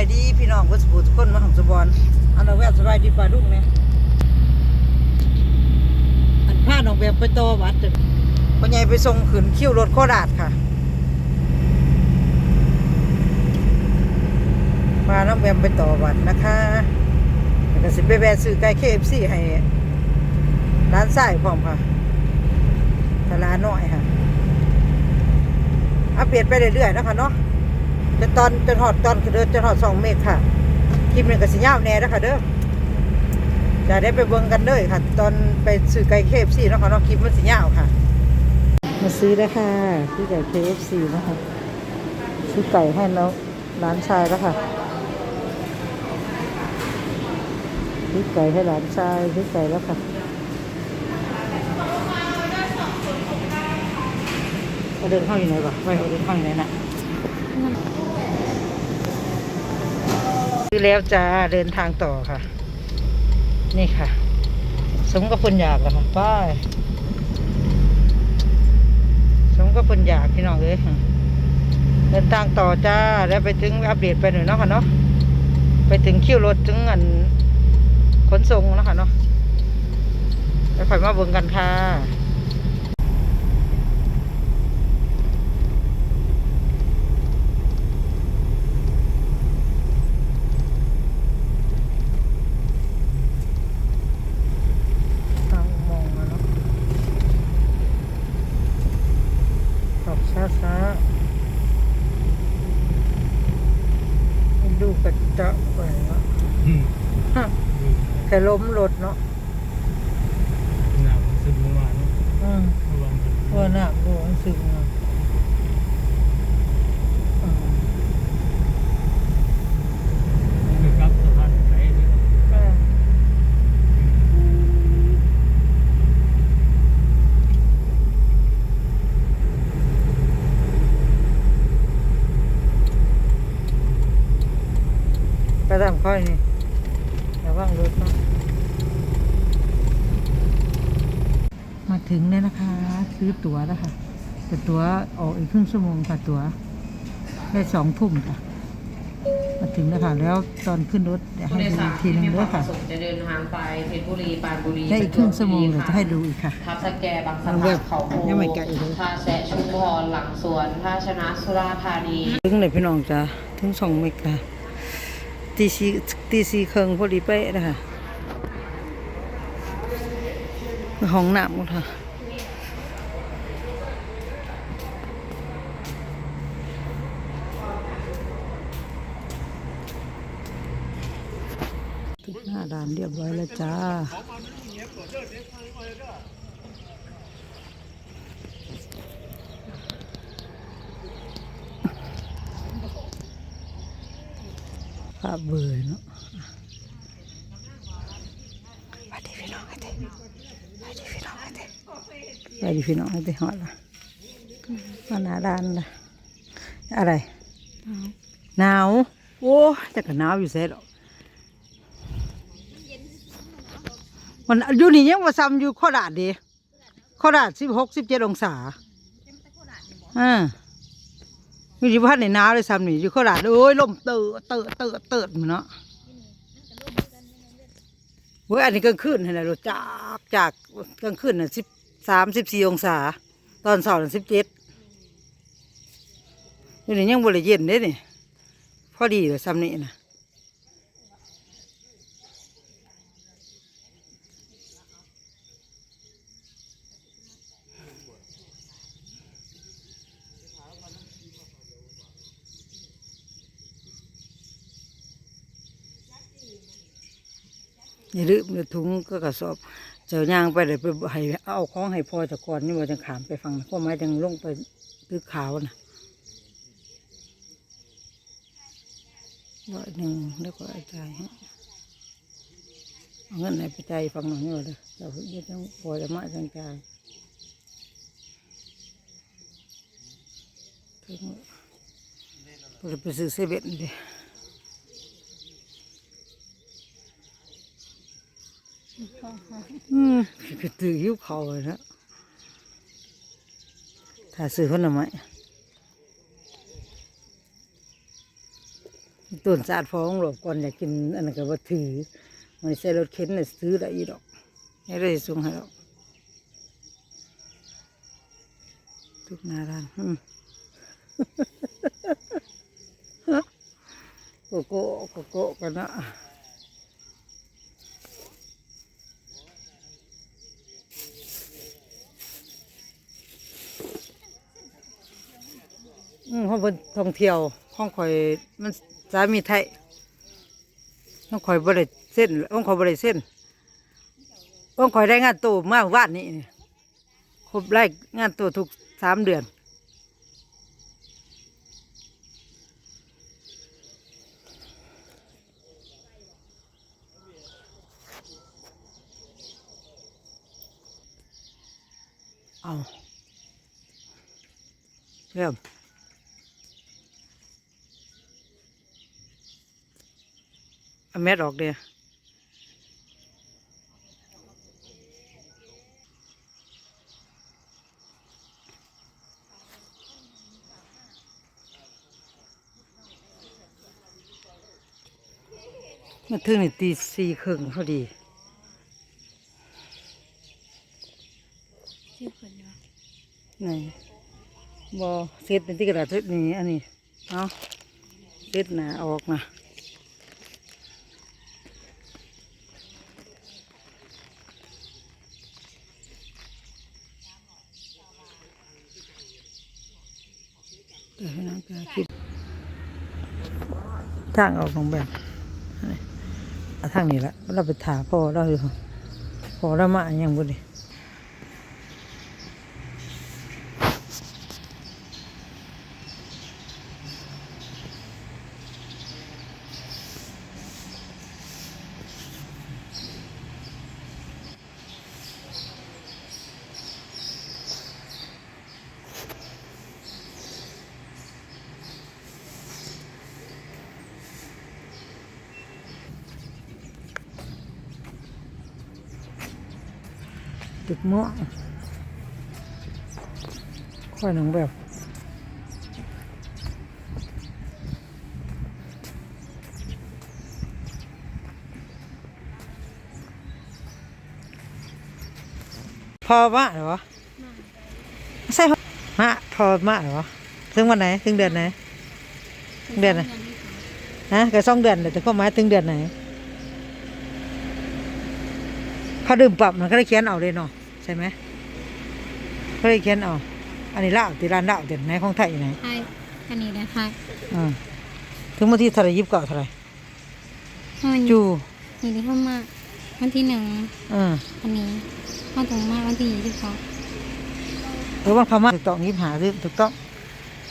ายดีพี่น้องเพื่อสบู่ทุกคนมาของสบอนอันเราแวะสบายดีป่าดุ้งเนี่ยอันผ้าน้องแบบไปโตอวัดจ้ะพ่อใหญ่ไปส่งขืนคิ้วรถโคราชค่ะพาน้องแบมไปต่อวัดนะคะแล้วก็สิไปแวะซื้อไก่เคเอฟซีให้ร้านไส้พร้อมค่ะทารานน้อยค่ะอัปเดตไปเรื่อยๆนะคะเนาะ จนตอนจนหอดตอนเดินจนหอดสองเมตรค่ะคลิปหนึ่งก็สิยาวแน่นะคะเด้อจะได้ไปเบิ่งกันเลยค่ะ ตอนไปซื้อไก่เคฟซีเนาะค่ะเนาะคลิปมันสิยาวค่ะ มาซื้อแล้วค่ะซื้อไก่เคฟซีนะคะซื้อไก่ให้น้องร้านชายแล้วค่ะซื้อไก่ให้หลานชายซื้อไก่แล้วค่ะเอาเดินเข้าอยู่ไหนวะไปเอาเดินเข้าอยู่ไหนน่ะ ซื้อแล้วจ้าเดินทางต่อค่ะ นี่ค่ะ สมกับคนอยากแล้วค่ะป้ายสมกับคนอยากพี่น้องเอ้ยเดินทางต่อจ้าแล้วไปถึงอัปเดตไปหน่อยเนาะค่ะเนาะไปถึงคิวรถถึงอันขนส่งเนาะค่ะเนาะแล้วค่อยมาเบิ่งกันค่ะทางอุโมองอะเนาะขับช้าช้าๆให้ดูกระจะไปเนาะ อืม ฮะ แค่ล้มรถเนาะหนาวสึกเมื่อวานเนอะอืมเมื่อวานเป็นว่าหนักบ่มันซึมเนาะอืมคือกับสะพานไหนนี่เออไปตามค่อยนี่ระวังรถเนาะมา ถึงแล้วนะคะ ซื้อตั๋วแล้วค่ะแต่ตั๋วออกอีกครึ่งชั่วโมงค่ะตั๋วได้สองทุ่มค่ะ มาถึงแล้วค่ะ แล้วตอนขึ้นรถเดี๋ยวให้ดูอีกทีหนึงด้วยค่ะ ผู้โดสารที่มีวามประสงค์จะเดินทางไปเพชรบุรีปรานบุรีได้อีกครึ่งชั่วโมงเดี๋ยวจะให้ดูอีกค่ะ ทับสแกบางสะเอาพาเว็นบเขาโพยังไม่ไกลเลย ท่าแซะชุมพรหลังสวนท่าชนะสุราษฎร์ธานี ถึงเลยพี่น้องจ้ะถึงสองเมกะตีสีตีสีเครื่องพอดีเป๊ะนะคะห้องน้ำหมดค่ะ หน้าด่านเรียบร้อยแล้วจ้าภาพเบื่อเนาะไปดีพี่น้องไอ้เต้ไปดีพี่น้องไอ้เต้ไปดีพี่น้องไอ้เต้หอดละมาหนาดานละอะไรหนาวโอ้แต่ก็หนาวอยู่เสียหรอก มันอยู่นี่ยังมาซ้ำอยู่โคราชดีโคราชสิบหกสิบเจ็ดองศาอ่ามีที่พันในหนาเลยซ้ำนี่อยู่โคราชโอ้ยลมเตอะเตอะเตอะเตอะมันเนาะเว้ยอันนี้กลางคืนเห็นไหมรถจากจากกลางคืนน่ะสิบสามสิบสี่องศา ตอนเสาร์น่ะสิบเจ็ดอยู่นี่ยังบริเย็นเด้นี่พอดีเลยซ้ำนี่นะ อย่าลืมเดี๋ยวถุงก็กระสอบเจ้าย่างไปเลยไปให้เอาของให้พ่อตะกอนนี่ว่าจะขามไปฟังพ่อไม้จังลงไปตื้อขาวนะร้อยหนึ่งแล้วก็อาจ่ายให้เอาเงินไหนไปจ่ายฟังหน่อยนี่ว่าเลยเราจะต้องพอจะมาจังจายถึงเราไปซื้อเซเว่นดิ อืมก็ตื่นหิวเขาเลยนะถ้าซื้อคนละไม้ต้นสาดฟองหลบก่อนอยากกินอันนั้นก็บ่ถือมันใส่รถเข็นน่ะซื้อได้อีดอกไม่ได้ส่งให้ดอกทุกนาร้าโกโก้โกโก้กันนะ อืมห้องเพิ่นท่องเที่ยวห้องข่อยมันสามีไทยห้องข่อยบริเส้นห้องข่อยบริเส้นห้องข่อยได้งานตัวมากวาดนี้นี่ครบไล่งานตัวทุกสามเดือนเอาเริ่ม เอาเม็ดออกเดียมาถึงนี่ตีสี่ครึ่งพอดีไหนบอเซ็ตเป็นที่กระดาษเซ็ตนี้อันนี้ เอาเซ็ตหนาออกนะเดี๋ยวให้น้องแกคิด ทางออกของแบบทางนี้ละเราไปถาพ่อเราอยู่พอเรามาอย่างบุดี ตึกม่วงค่อยหนังแบบพอมาเหรอใช่มาพอมาเหรอถึงวันไหนถึงเดือนไหนเดือนไหนฮะก็สองเดือนเลยแต่ก็หมายถึงเดือนไหนเขาดื่มปรับมันก็ได้เขียนเอาเลยเนาะ ช่ไหมเขาได้เขียนเอาอันนี้ลาวที่ร้านลาวเด่นไหนของไทยไหนใช่อันนี้นะคะอืมถึงวันที่เท่าไหรยิบเก่าเท่าไหรถ้ามันจู นี่ที่เข้ามาวันที่หนึ่งอืมอันนี้มาถึงมาวันที่ยี่สิบสองหรือว่าเขามาถูกต้องยิบหาถูกต้อง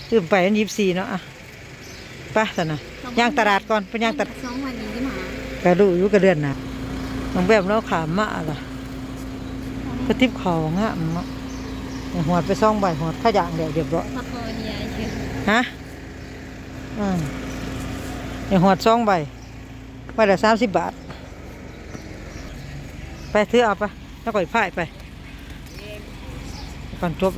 ตื่มไปอันยิบสี่เนาะอะไปสันนะย่างตลาดก่อนไปย่างตลาดสองวันนี้ที่มากระดูอยู่กระเดือนนะน้องแบบเราขามมาล่ะ กระติบเขางะเนาะหัวไปซ่องใบหัวขยางเดี๋ยวเดี๋ยวบ่ฮะอืมอย่างหัวดซองใบใบละสามสิบบาท ไปซื้อเอาไปแล้วก็อีกพ่ายไปก่อนจบ